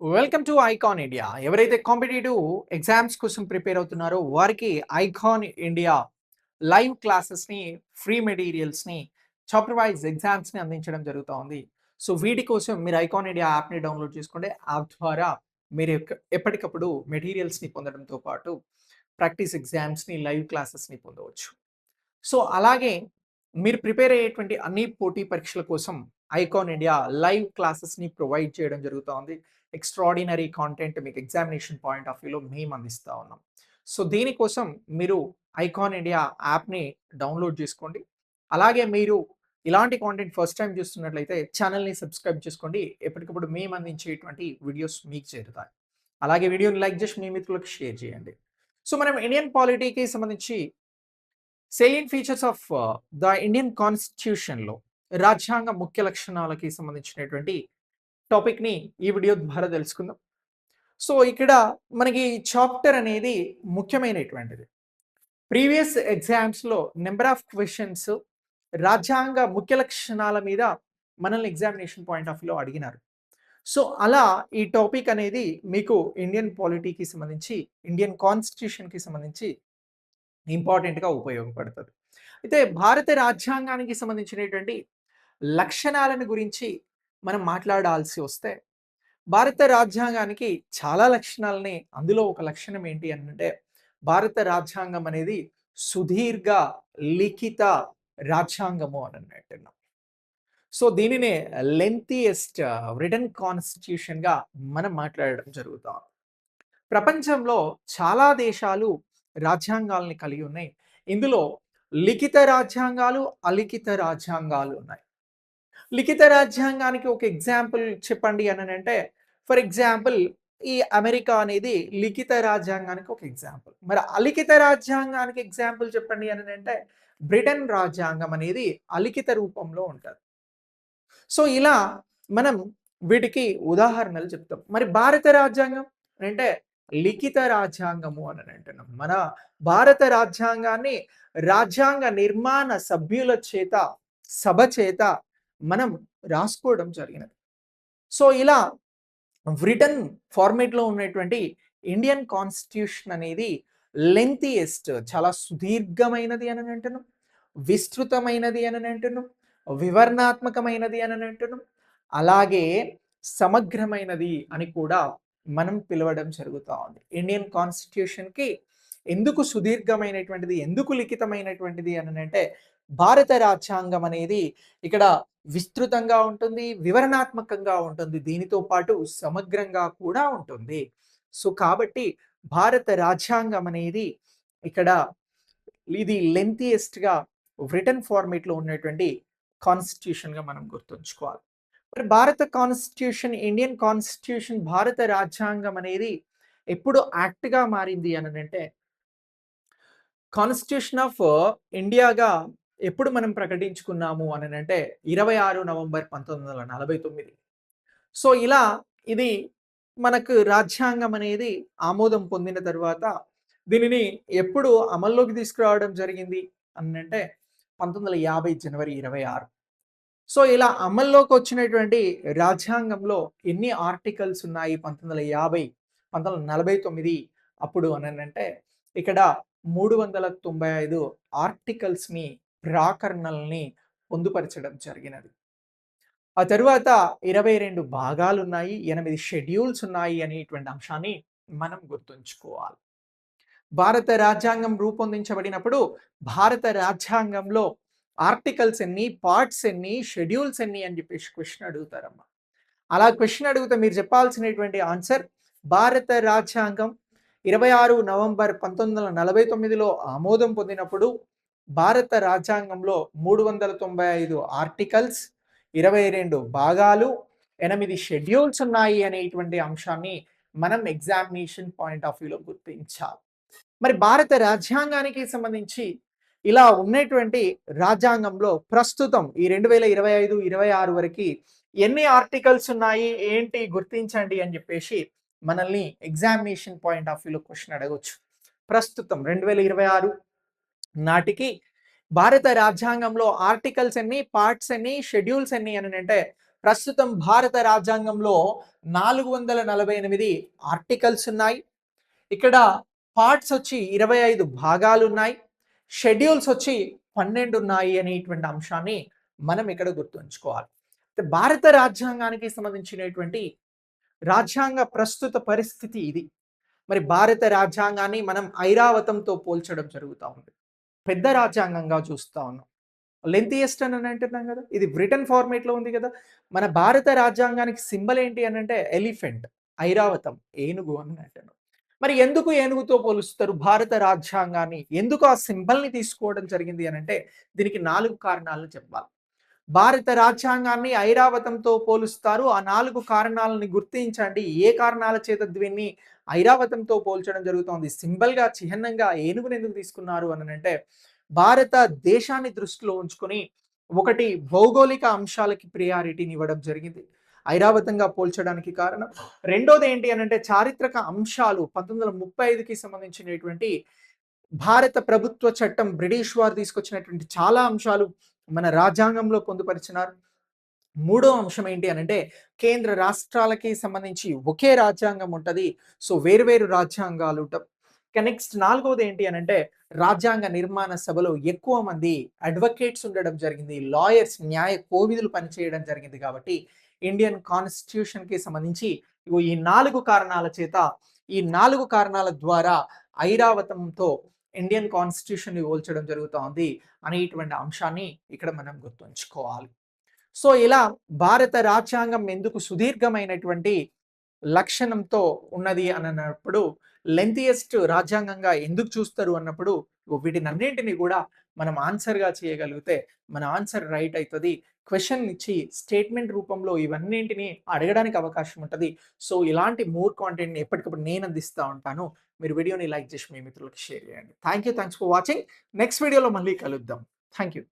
Welcome to Icon India ఎవరైతే competitive exams కోసం prepare అవుతున్నారో వారికి ఐకాన్ ఇండియా లైవ్ క్లాసెస్ని ఫ్రీ మెటీరియల్స్ని చాప్టర్ వైజ్ ఎగ్జామ్స్ని అందించడం జరుగుతూ ఉంది. సో వీటి కోసం మీరు ఐకాన్ ఇండియా యాప్ని డౌన్లోడ్ చేసుకోండి. యాప్ ద్వారా మీరు ఎప్పటికప్పుడు మెటీరియల్స్ని పొందడంతో పాటు ప్రాక్టీస్ ఎగ్జామ్స్ని లైవ్ క్లాసెస్ని పొందవచ్చు. సో అలాగే మీరు ప్రిపేర్ అయ్యేటువంటి అన్ని పోటీ పరీక్షల కోసం ఐకాన్ ఇండియా లైవ్ క్లాసెస్ని ప్రొవైడ్ చేయడం జరుగుతోంది ఎక్స్ట్రాడినరీ కాంటెంట్ మీకు ఎగ్జామినేషన్ పాయింట్ ఆఫ్ వ్యూలో మేము అందిస్తూ ఉన్నాం. సో దీనికోసం మీరు ఐకాన్ ఇండియా యాప్ని డౌన్లోడ్ చేసుకోండి. అలాగే మీరు ఇలాంటి కాంటెంట్ ఫస్ట్ టైం చూస్తున్నట్లయితే ఛానల్ని సబ్స్క్రైబ్ చేసుకోండి. ఎప్పటికప్పుడు మేము అందించేటువంటి వీడియోస్ మీకు చేరుతాయి. అలాగే వీడియోని లైక్ చేసి మీ మిత్రులకు షేర్ చేయండి. సో మనం ఇండియన్ పాలిటీకి సంబంధించి salient features of the Indian కాన్స్టిట్యూషన్లో రాజ్యాంగ ముఖ్య లక్షణాలకి సంబంధించినటువంటి టాపిక్ని ఈ వీడియో ద్వారా తెలుసుకుందాం. సో ఇక్కడ మనకి చాప్టర్ అనేది ముఖ్యమైనటువంటిది. ప్రీవియస్ ఎగ్జామ్స్లో నెంబర్ ఆఫ్ క్వశ్చన్స్ రాజ్యాంగ ముఖ్య లక్షణాల మీద మనల్ని ఎగ్జామినేషన్ పాయింట్ ఆఫ్ వ్యూలో అడిగినారు. సో అలా ఈ టాపిక్ అనేది మీకు ఇండియన్ పాలిటీకి సంబంధించి ఇండియన్ కాన్స్టిట్యూషన్కి సంబంధించి ఇంపార్టెంట్గా ఉపయోగపడుతుంది. అయితే భారత రాజ్యాంగానికి సంబంధించినటువంటి లక్షణాలను గురించి మనం మాట్లాడాల్సి వస్తే భారత రాజ్యాంగానికి చాలా లక్షణాలని అందులో ఒక లక్షణం ఏంటి అంటే భారత రాజ్యాంగం అనేది సుదీర్ఘ లిఖిత రాజ్యాంగము అని అంటున్నాం సో దీనినే లెంతియెస్ట్ రిటర్న్ కాన్స్టిట్యూషన్గా మనం మాట్లాడడం జరుగుతాం ప్రపంచంలో చాలా దేశాలు రాజ్యాంగాల్ని కలిగి ఉన్నాయి. ఇందులో లిఖిత రాజ్యాంగాలు అలిఖిత రాజ్యాంగాలు ఉన్నాయి. లిఖిత రాజ్యాంగానికి ఒక ఎగ్జాంపుల్ చెప్పండి అని అంటే ఫర్ ఎగ్జాంపుల్ ఈ అమెరికా అనేది లిఖిత రాజ్యాంగానికి ఒక ఎగ్జాంపుల్. మరి అలిఖిత రాజ్యాంగానికి ఎగ్జాంపుల్ చెప్పండి అని అంటే బ్రిటన్ రాజ్యాంగం అనేది అలిఖిత రూపంలో ఉంటుంది. సో ఇలా మనం వీటికి ఉదాహరణలు చెప్తాం. మరి భారత రాజ్యాంగం అంటే లిఖిత రాజ్యాంగము అని అంటున్నాం. మన భారత రాజ్యాంగాన్ని రాజ్యాంగ నిర్మాణ సభ్యుల చేత సభ చేత మనం రాసుకోవడం జరిగినది. సో ఇలా రిటర్న్ ఫార్మేట్లో ఉన్నటువంటి ఇండియన్ కాన్స్టిట్యూషన్ అనేది లెంతియెస్ట్ చాలా సుదీర్ఘమైనది అని అంటున్నాం విస్తృతమైనది అని అంటున్నాం వివరణాత్మకమైనది అని అంటున్నాం అలాగే సమగ్రమైనది అని కూడా మనం పిలవడం జరుగుతూ ఉంది. ఇండియన్ కాన్స్టిట్యూషన్కి ఎందుకు సుదీర్ఘమైనటువంటిది ఎందుకు లిఖితమైనటువంటిది అని అంటే భారత రాజ్యాంగం అనేది ఇక్కడ విస్తృతంగా ఉంటుంది వివరణాత్మకంగా ఉంటుంది దీనితో పాటు సమగ్రంగా కూడా ఉంటుంది. సో కాబట్టి భారత రాజ్యాంగం అనేది ఇక్కడ ఇది లెంతియెస్ట్గా రిటర్న్ ఫార్మేట్లో ఉన్నటువంటి కాన్స్టిట్యూషన్గా మనం గుర్తుంచుకోవాలి. మరి భారత కాన్స్టిట్యూషన్ ఇండియన్ కాన్స్టిట్యూషన్ భారత రాజ్యాంగం అనేది ఎప్పుడు యాక్ట్గా మారింది అని అంటే కాన్స్టిట్యూషన్ ఆఫ్ ఇండియాగా ఎప్పుడు మనం ప్రకటించుకున్నాము అని అంటే ఇరవై ఆరు నవంబర్ పంతొమ్మిది వందల నలభై తొమ్మిది. సో ఇలా ఇది మనకు రాజ్యాంగం అనేది ఆమోదం పొందిన తర్వాత దీనిని ఎప్పుడు అమల్లోకి తీసుకురావడం జరిగింది అనంటే పంతొమ్మిది వందల యాభై జనవరి ఇరవై ఆరు. సో ఇలా అమల్లోకి వచ్చినటువంటి రాజ్యాంగంలో ఎన్ని ఆర్టికల్స్ ఉన్నాయి పంతొమ్మిది వందల యాభై పంతొమ్మిది వందల నలభై తొమ్మిది అప్పుడు అని అంటే ఇక్కడ మూడు వందల తొంభై ఐదు ఆర్టికల్స్ని ప్రాకరణల్ని పొందుపరచడం జరిగినది. ఆ తరువాత ఇరవై రెండు భాగాలు ఉన్నాయి ఎనిమిది షెడ్యూల్స్ ఉన్నాయి అనేటువంటి అంశాన్ని మనం గుర్తుంచుకోవాలి. భారత రాజ్యాంగం రూపొందించబడినప్పుడు భారత రాజ్యాంగంలో ఆర్టికల్స్ ఎన్ని పార్ట్స్ ఎన్ని షెడ్యూల్స్ ఎన్ని అని చెప్పేసి క్వశ్చన్ అడుగుతారమ్మా. అలా క్వశ్చన్ అడిగితే మీరు చెప్పాల్సినటువంటి ఆన్సర్ భారత రాజ్యాంగం ఇరవై ఆరు నవంబర్ పంతొమ్మిది వందల నలభై తొమ్మిదిలో ఆమోదం పొందినప్పుడు భారత రాజ్యాంగంలో మూడు వందల తొంభై ఐదు ఆర్టికల్స్ ఇరవై రెండు భాగాలు ఎనిమిది షెడ్యూల్స్ ఉన్నాయి అనేటువంటి అంశాన్ని మనం ఎగ్జామినేషన్ పాయింట్ ఆఫ్ వ్యూలో గుర్తించాలి. మరి భారత రాజ్యాంగానికి సంబంధించి ఇలా ఉన్నటువంటి రాజ్యాంగంలో ప్రస్తుతం ఈ రెండు వేల ఇరవై ఐదు ఇరవై ఆరు వరకు ఎన్ని ఆర్టికల్స్ ఉన్నాయి ఏంటి గుర్తించండి అని చెప్పేసి మనల్ని ఎగ్జామినేషన్ పాయింట్ ఆఫ్ వ్యూలో క్వశ్చన్ అడగవచ్చు ప్రస్తుతం రెండు వేల ఇరవై ఆరు నాటికి భారత రాజ్యాంగంలో ఆర్టికల్స్ ఎన్ని పార్ట్స్ ఎన్ని షెడ్యూల్స్ ఎన్ని అని అంటే ప్రస్తుతం భారత రాజ్యాంగంలో నాలుగు వందల నలభై ఎనిమిది ఆర్టికల్స్ ఉన్నాయి. ఇక్కడ పార్ట్స్ వచ్చి ఇరవై ఐదు భాగాలు ఉన్నాయి షెడ్యూల్స్ వచ్చి పన్నెండు ఉన్నాయి అనేటువంటి అంశాన్ని మనం ఇక్కడ గుర్తుంచుకోవాలి. భారత రాజ్యాంగానికి సంబంధించినటువంటి రాజ్యాంగ ప్రస్తుత పరిస్థితి ఇది. మరి భారత రాజ్యాంగాన్ని మనం ఐరావతంతో పోల్చడం జరుగుతూ ఉంది. పెద్ద రాజ్యాంగంగా చూస్తా ఉన్నాం. లెంతియెస్ట్ అని అంటున్నాం కదా ఇది బ్రిటన్ ఫార్మేట్లో ఉంది కదా. మన భారత రాజ్యాంగానికి సింబల్ ఏంటి అని అంటే ఎలిఫెంట్ ఐరావతం ఏనుగు అని అంటున్నాం మరి ఎందుకు ఏనుగుతో పోలుస్తారు? భారత రాజ్యాంగాన్ని ఎందుకు ఆ సింబల్ని తీసుకోవడం జరిగింది అని అంటే దీనికి నాలుగు కారణాలను చెప్పాలి. భారత రాజ్యాంగాన్ని ఐరావతంతో పోలుస్తారు. ఆ నాలుగు కారణాలని గుర్తించండి. ఏ కారణాల చేత దీన్ని ఐరావతంతో పోల్చడం జరుగుతోంది. సింబల్గా చిహ్నంగా ఏనుగుని ఎందుకు తీసుకున్నారు అని అంటే భారత దేశాన్ని దృష్టిలో ఉంచుకొని ఒకటి భౌగోళిక అంశాలకి ప్రియారిటీని ఇవ్వడం జరిగింది. ఐరావతంగా పోల్చడానికి కారణం. రెండోది ఏంటి అని అంటే చారిత్రక అంశాలు పంతొమ్మిది వందల ముప్పై ఐదుకి సంబంధించినటువంటి భారత ప్రభుత్వ చట్టం బ్రిటిష్ వారు తీసుకొచ్చినటువంటి చాలా అంశాలు మన రాజ్యాంగంలో పొందుపరిచినారు. మూడో అంశం ఏంటి అని అంటే కేంద్ర రాష్ట్రాలకి సంబంధించి ఒకే రాజ్యాంగం ఉంటుంది. సో వేరు వేరు రాజ్యాంగాలు నెక్స్ట్ నాలుగవది ఏంటి అని అంటే రాజ్యాంగ నిర్మాణ సభలో ఎక్కువ మంది అడ్వకేట్స్ ఉండడం జరిగింది. లాయర్స్ న్యాయ కోవిధులు పనిచేయడం జరిగింది కాబట్టి ఇండియన్ కాన్స్టిట్యూషన్కి సంబంధించి ఈ నాలుగు కారణాల చేత ఈ నాలుగు కారణాల ద్వారా ఐరావతంతో ఇండియన్ కాన్స్టిట్యూషన్ని పోల్చడం జరుగుతోంది అనేటువంటి అంశాన్ని ఇక్కడ మనం గుర్తుంచుకోవాలి. సో ఇలా భారత రాజ్యాంగం ఎందుకు సుదీర్ఘమైనటువంటి లక్షణంతో ఉన్నది అని అన్నప్పుడు లెంతియెస్ట్ రాజ్యాంగంగా ఎందుకు చూస్తారు అన్నప్పుడు వీటినన్నింటినీ కూడా మనం ఆన్సర్గా చేయగలిగితే మన ఆన్సర్ రైట్ అవుతుంది క్వశ్చన్ ఇచ్చి స్టేట్మెంట్ రూపంలో ఇవన్నింటిని అడగడానికి అవకాశం ఉంటుంది. సో ఇలాంటి మోర్ కాంటెంట్ని ఎప్పటికప్పుడు నేను అందిస్తూ ఉంటాను. మీరు వీడియోని లైక్ చేసి మీ మిత్రులకు షేర్ చేయండి. Thank you thanks for watching next వీడియోలో మళ్ళీ కలుద్దాం. Thank you